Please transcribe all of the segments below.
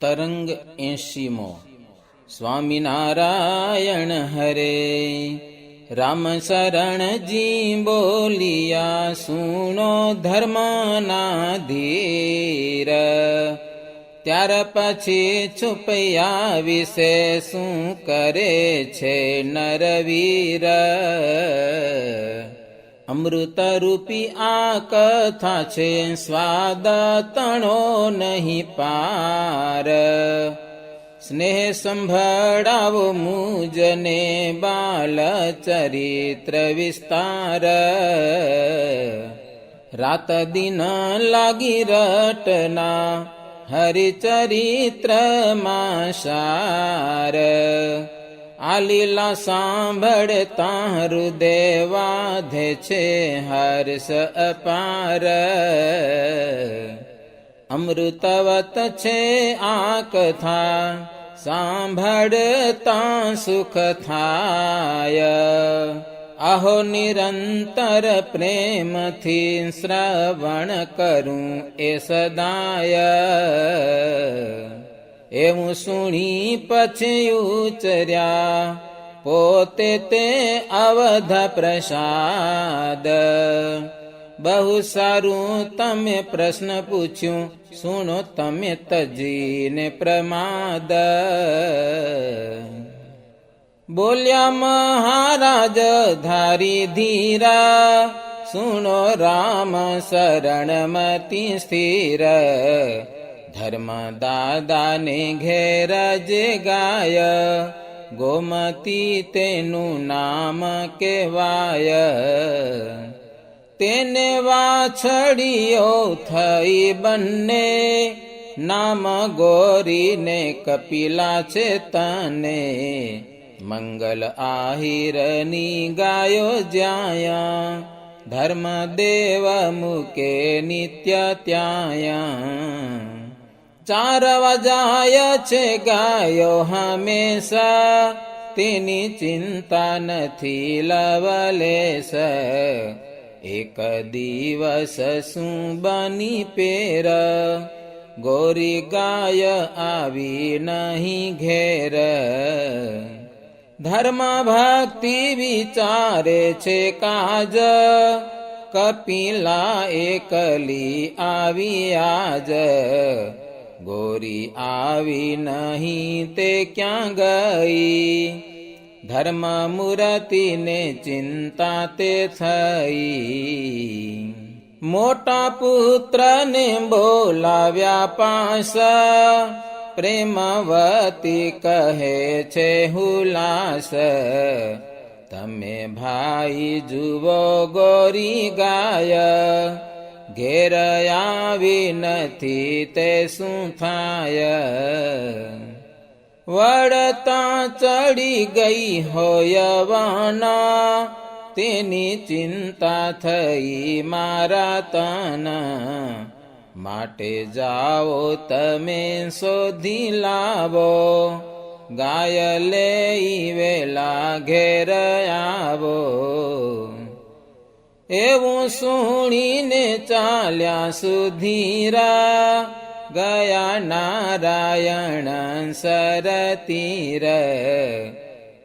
તરંગ એંશીમો. સ્વામિનારાયણ હરે. રામ શરણજી બોલિયા સુનો ધર્મના ધીર ત્યાર પછી છુપૈયા વિશે શું કરે છે નરવીર? અમૃતરૂપી આ કથા છે સ્વાદ તણો નહીં પાર. સ્નેહ સંભળાવો મુજને બાલ ચરિત્ર વિસ્તાર. રાત દિન લાગી રટના હરિચરિત્રમાં સાર. આ લીલા સાંભળતા હૃદયવાધે છે હર્ષ અપાર. અમૃતવત છે આ કથા, સાંભળતા સુખ થાય. અહો નિરંતર પ્રેમથી શ્રવણ કરું એ સદાય. એવું સુણી પછી ઉચર્યા. પોતે તે અવધ પ્રસાદ. બહુ સારું તમે પ્રશ્ન પૂછ્યું. સુનો તમે તજીને પ્રમાદ. બોલ્યા, મહારાજ ધારી ધીરા. સુનો રામ શરણમતી સ્થિર. ધર્મ દાદાને ઘેર જે ગાય. ગોમતી તેનું નામ કહેવાય. તેને વાછડીઓ થઈ બંને. નામ ગોરીને કપિલા છે તને. મંગલ આહિરની ગાયો જ્યાં ધર્મદેવ મૂકે નિત્ય ત્યાં ચારવા જાય છે ગાયો હંમેશા. તેની ચિંતા નથી લવલેશ એક દિવસ શું બની પેર? ગોરી ગાય આવી નહીં ઘેર. ધર્મ ભક્તિ વિચારે છે કાજ. કપિલા એકલી આવી આજ. ગોરી આવી નહીં તે ક્યાં ગઈ ધર્મ મૂર્તિને ચિંતા તે થઈ મોટા પુત્રને બોલાવ્યા પાસ પ્રેમવતી કહે છે હુલાસ તમે ભાઈ જુઓ ગોરી ગાય ઘેર આવી નથી તે શું થાય? વડતા ચડી ગઈ હોય વાના, તેની ચિંતા થઈ મારા તના. માટે જાઓ તમે શોધી લાવો, ગાય લઈ વેલા ઘેર આવો. એવું સુણીને ચાલ્યા સુધીરા. ગયા નારાયણ સરતીર.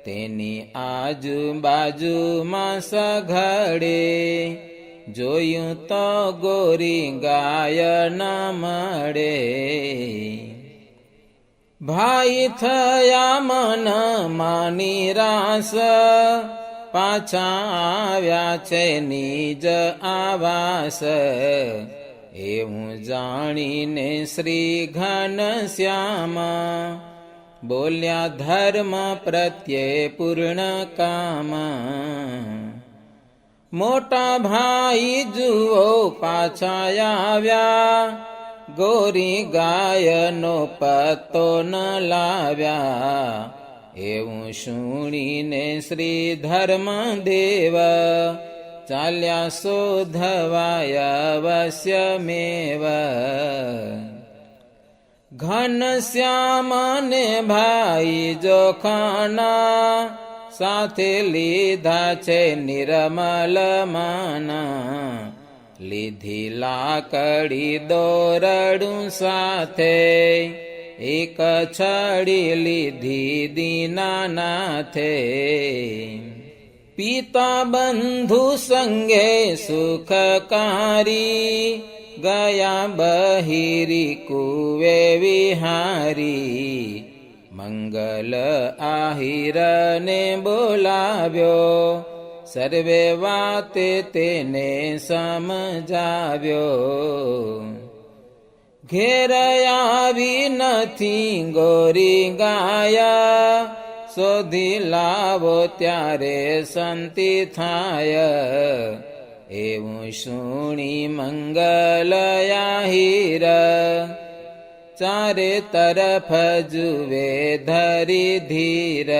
તેની આજુબાજુમાં સઘડે જોયું તો ગોરી ગાય ન મળે. ભાઈ થયા મન માની રાસ. પાછા આવ્યા છે નિજ આવાસ. એવું જાણીને શ્રી ઘન શ્યામ. બોલ્યા, ધર્મ પ્રત્યે પૂર્ણ કામ. મોટા ભાઈ જુઓ, પાછા આવ્યા. ગોરી ગાયનો પત્તો ન લાવ્યા. એવું શુણીને શ્રી ધર્મદેવ ચાલ્યા શોધવાયા વશ્ય મેવ ઘન શ્યામને ભાઈ જોખાના સાથે લીધા છે નિરમલ માના. લીધી લાકડી દોરડું સાથે એક છડી લીધી દીનાનાથે. પિતા બંધુ સંગે સુખકારી, ગયા બહિરી કુવે વિહારી. મંગલ આહિરને બોલાવ્યો, સર્વે વાતે તેને સમજાવ્યો. ઘેર આવી નથી, ગોરી ગાયા. શોધી લાવો ત્યારે શાંતિ થાય. એવું સુણી મંગલયા હીર ચારે તરફ જુવે ધરી ધીર.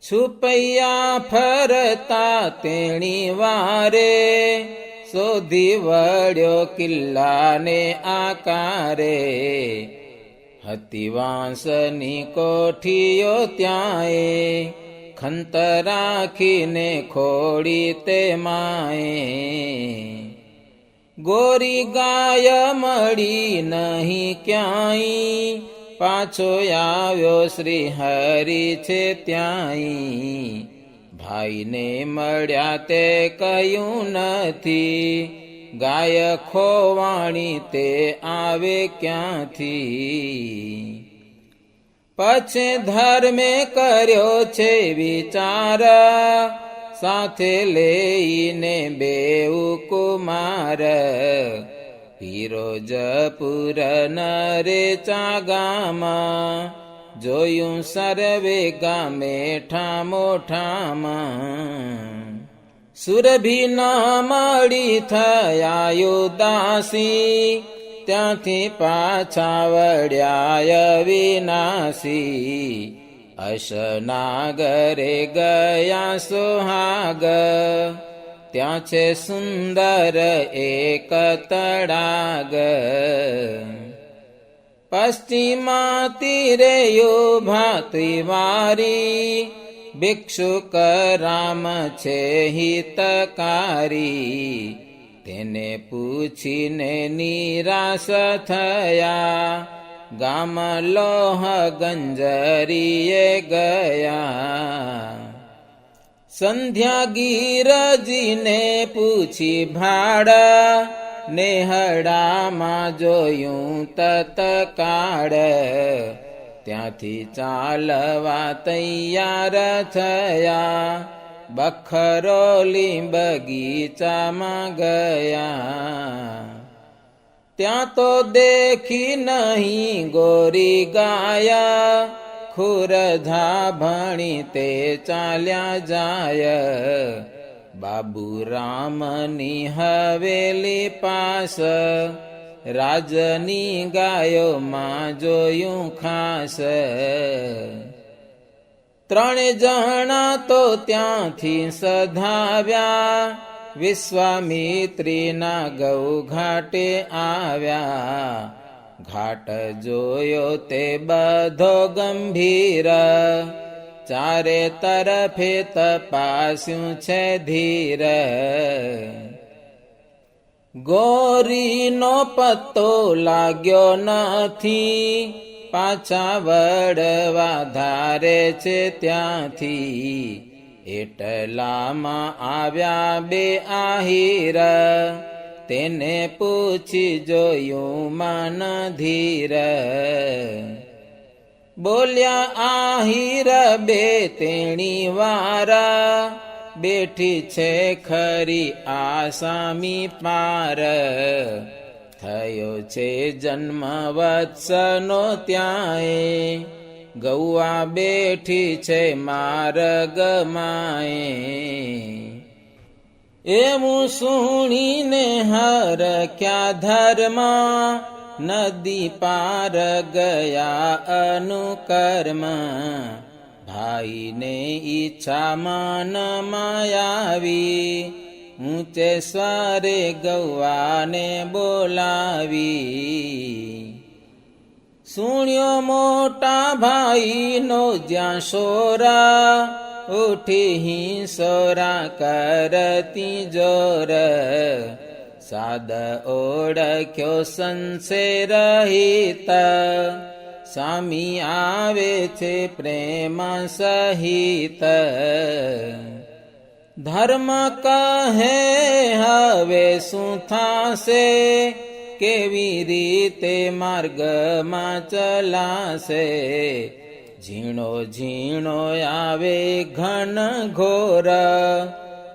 છુપૈયા ફરતા તેણી વારે. શોધી વળ્યો કિલ્લાને આકારે. હતી વાંસની કોઠીઓ ત્યાંય ખંત રાખીને ખોડી તે માએ. ગોરી ગાય મળી નહીં ક્યાંય. પાછો આવ્યો શ્રી હરિ છે ત્યાંય. ભાઈને મળ્યા તે કહ્યું નથી. ગાય ખોવાણી તે આવે ક્યાંથી? પછી ધર્મે કર્યો છે વિચાર, સાથે લઈને બેઉ કુમાર ફિરોજપુર નરે ચાગામાં જોયું સર્વે ગામે ઠામો ઠામાં. સુરભી ના મળી થયા દાસી. ત્યાંથી પાછા વળ્યા વિનાશી. અશનાગરે ગયા સુહાગ. ત્યાં છે સુંદર એક તડાગ. પશ્ચિમા તીરે ભાતિવારી ભિક્ષુક રામ છે હિતકારી. તેને પૂછીને નિરાશ થયા. ગામ લોહ ગંજરીએ ગયા. સંધ્યા ગીરજીને પૂછી ભાડા નેહડામાં જોયું તતકાળ ત્યાંથી ચાલવા તૈયાર થયા. બખરોલી બગીચામાં ગયા. ત્યાં તો દેખી નહીં ગોરી ગાયા. ખુરધા ભણી તે ચાલ્યા જાય. બાબુ રામની હવેલી પાસ, રાજની ગાયો માં જોયું ખાસ. ત્રણે જણા તો ત્યાંથી સધાવ્યા, વિશ્વામિત્રીના ગૌ ઘાટે આવ્યા. ઘાટ જોયો તે બધો ગંભીર. ચારે તરફે તપાસ્યું છે ધીર. ગોરીનો પત્તો લાગ્યો નથી, પાછા વડવા ધારે છે ત્યાંથી. એટલામાં આવ્યા બે આહીર, તેને પૂછી જોયું માન ધીર. બોલ્યા આહીર બે તેણી વારા, બેઠી છે ખરી આસામી પાર. થયો છે જન્મ વત્સનો ત્યાંય ગૌવા બેઠી છે માર્ગ માએ. એવું સુણીને હર ક્યા ધર્મ નદી પાર ગયા અનુકર્મ ભાઈને ઈચ્છા માન માયાવી ઊંચે સ્વરે ગૌવાને બોલાવી સુણ્યો મોટા ભાઈનો જ્યાં સોરા ઉઠી હિંસોરા કરતી જોર સાદ ઓળખ્યો સંસે રહિત સ્વામી આવે છે પ્રેમ સહિત. ધર્મ કહે હવે શું થાશે? કેવી રીતે માર્ગમાં ચલાશે? ઝીણો ઝીણો આવે ઘન ઘોર.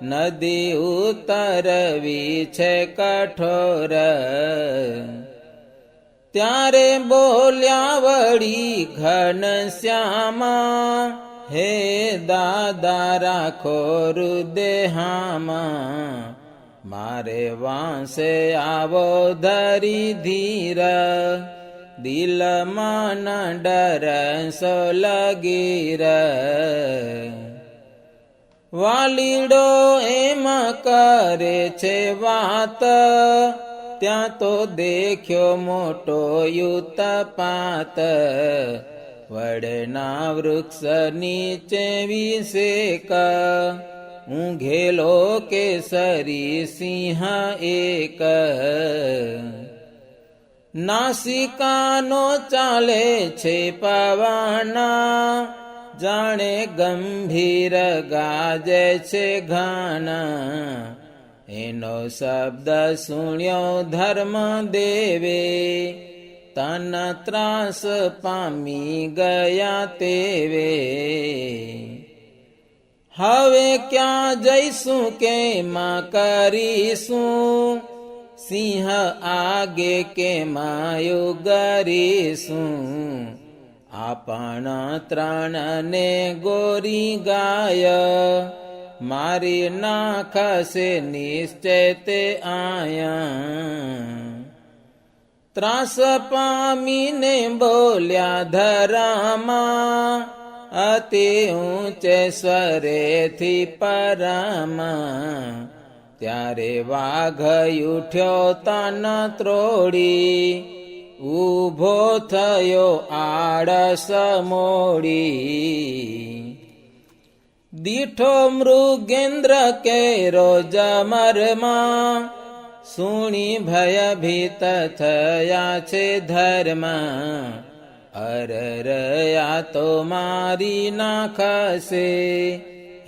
નદી ઉતરવી છે કઠોર. ત્યારે બોલ્યા વળી ઘન શ્યામા, હે દાદા, રાખો રુદેહામાં મારે વાંસે આવો ધરી ધીર. દિલમાં ન ડર સો લગીર. વાલીડો એમ કરે છે વાત. ત્યાં તો દેખ્યો મોટો યુતપાત. વડના વૃક્ષ નીચે વિશેક. ઊંઘેલો કેસરી સિંહ એક. નાસિકાનો ચાલે છે પવના જાણે ગંભીર ગાજે છે ઘાના. એનો શબ્દ સુણ્યો ધર્મ દેવે. તન ત્રાસ પામી ગયા તેવે. હવે ક્યાં જઈશું કે માં કરીશું? સિંહ આગે કે માયુ ગરીશું આપણ ત્રણને ગોરી ગાય. મારી નાખશે નિશ્ચય આયા. ત્રાસ પામીને બોલ્યા, ધરામાં, અતિ ઊંચે સ્વરેથી પરામાં. ત્યારે વાઘ ઉઠ્યો તન ત્રોડી ઊભો થયો આળસ મોડી. દીઠો મૃગેન્દ્ર કેરો મરમાં. સુણી ભયભીત થયા છે ધર્મ. અરરયા તો મારી નાખશે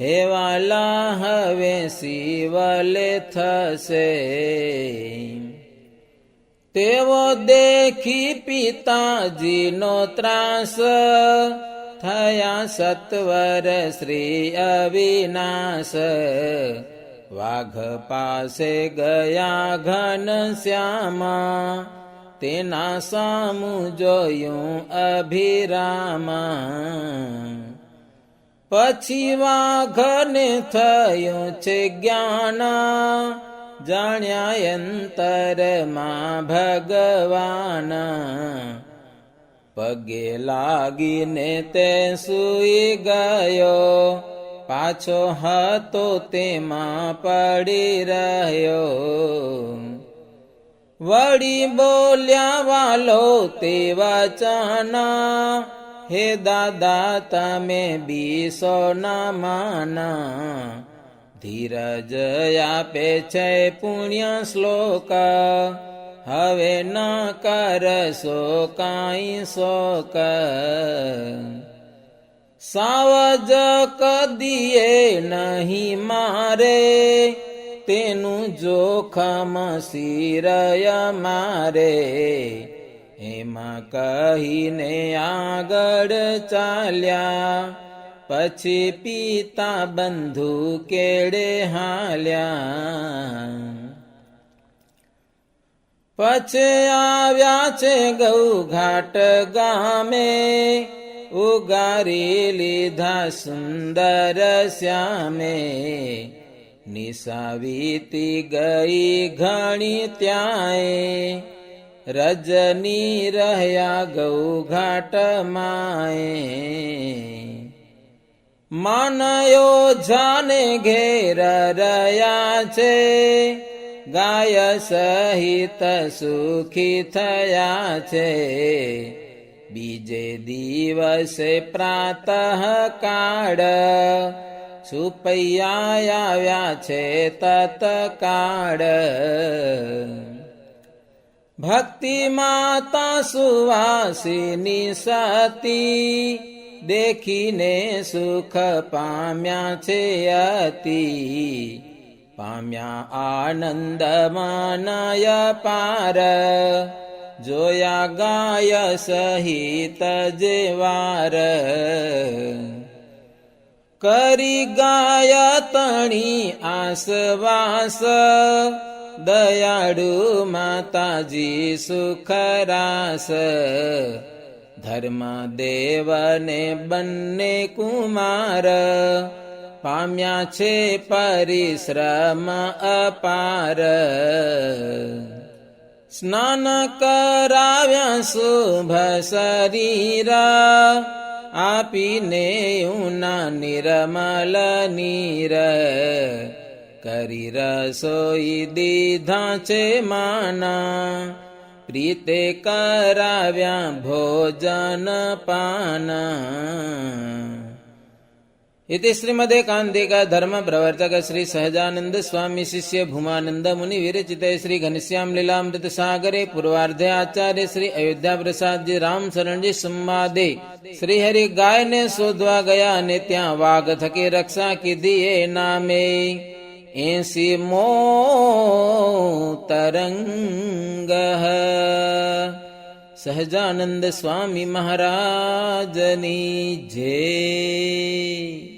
હેવાલા હવે શિવલે થશે. તેઓ દેખી પિતાજીનો ત્રાસ. થયા સત્વર શ્રી અવિનાશ. વાઘ પાસે ગયા ઘન શ્યામા. તેના સામું જોયું અભિરામા. પછી વાઘને થયું છે જ્ઞાન. જાણ્યા અંતરમાં ભગવાન પગે લાગીને તે સુઈ ગયો પાછો હતો તેમાં પડી રહ્યો વળી બોલ્યા વાલો તે વચના હે દાદા તમે બીસો ના માના ધીરજ આપે છે પુણ્ય શ્લોક. હવે ન કરશો કાંઈ શોક. સાવજ કદીએ નહીં મારે, તેનું જોખમ શિરય મારે. એમાં કહીને આગળ ચાલ્યા પછી પિતા બંધુ કેડે હાલ્યા. પછી આવ્યા છે ગૌ ઘાટ ગામે, ઉગારી લીધા સુંદર શ્યામે. નિસાવીતી ગઈ ઘણી ત્યાંય રજની રહ્યા ગૌ ઘાટ માએ. માનયો જાને ઘેર રહ્યા છે. ગાય સહિત સુખી થયા છે. બીજે દિવસે પ્રાતઃ કાળ સુપૈયા આવ્યા છે તત્કાળ. ભક્તિ માતા સુવાસીની સતી દેખીને સુખ પામ્યા છે અતિ. પામ્યા આનંદ માનય પાર. જોયા ગાય સહિત જેવાર કરી ગાય તણી આસવાસ. દયાળુ માતાજી સુખરાસ ધર્મ દેવને બંને કુમાર પામ્યા છે પરિશ્રમ અપાર સ્નાન કરાવ્યા શુભ શરીર આપીને ઉના નિરમલ નીર કરી રસોઈ દીધા છે માના પ્રીતે કરાવ્યા ભોજન પાના इति श्रीमदेकान्तिक धर्म प्रवर्तक श्री सहजानंद स्वामी शिष्य भूमानंद मुनि विरचित श्री घनश्याम लीलामृत सागरे पूर्वार्धे आचार्य श्री अयोध्या प्रसाद जी राम शरण जी संवादे श्री हरि गाय ने शोधवा गया ने त्या वाघ थके रक्षा कीधी એ નામે એસી મો તરંગ સહજાનંદ સ્વામી મહારાજની જય